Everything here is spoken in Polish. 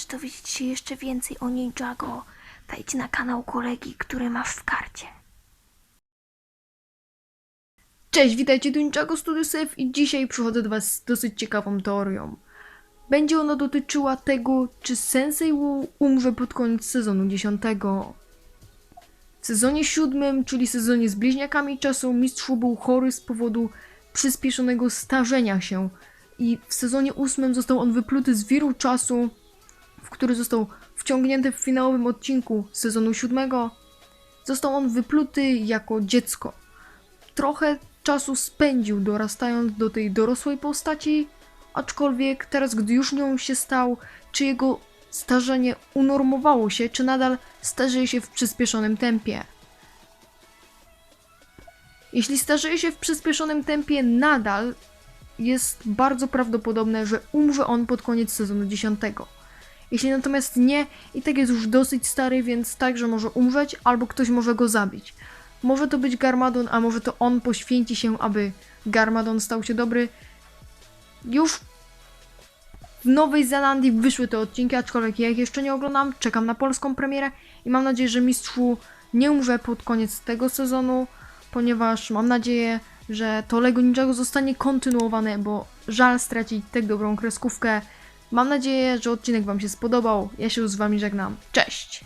chcesz dowiedzieć się jeszcze więcej o Ninjago, wejdź na kanał kolegi, który masz w karcie. Cześć, witajcie tu Ninjago Studios F i dzisiaj przychodzę do Was z dosyć ciekawą teorią. Będzie ona dotyczyła tego, czy Sensei Wu umrze pod koniec sezonu 10. W sezonie 7, czyli sezonie z bliźniakami czasu, mistrz Wu był chory z powodu przyspieszonego starzenia się i w sezonie 8 został on wypluty z wiru czasu, który został wciągnięty w finałowym odcinku sezonu 7. Został on wypluty jako dziecko trochę czasu spędził dorastając do tej dorosłej postaci, aczkolwiek teraz, gdy już nią się stał, czy jego starzenie unormowało się, czy nadal starzeje się w przyspieszonym tempie. Jeśli starzeje się w przyspieszonym tempie nadal, jest bardzo prawdopodobne, że umrze on pod koniec sezonu 10. Jeśli natomiast nie, i tak jest już dosyć stary, więc także może umrzeć, albo ktoś może go zabić. Może to być Garmadon, a może to on poświęci się, aby Garmadon stał się dobry. Już w Nowej Zelandii wyszły te odcinki, aczkolwiek ja ich jeszcze nie oglądam. Czekam na polską premierę i mam nadzieję, że mistrzu nie umrze pod koniec tego sezonu, ponieważ mam nadzieję, że to Lego Ninjago zostanie kontynuowane, bo żal stracić tak dobrą kreskówkę. Mam nadzieję, że odcinek Wam się spodobał. Ja się już z Wami żegnam. Cześć!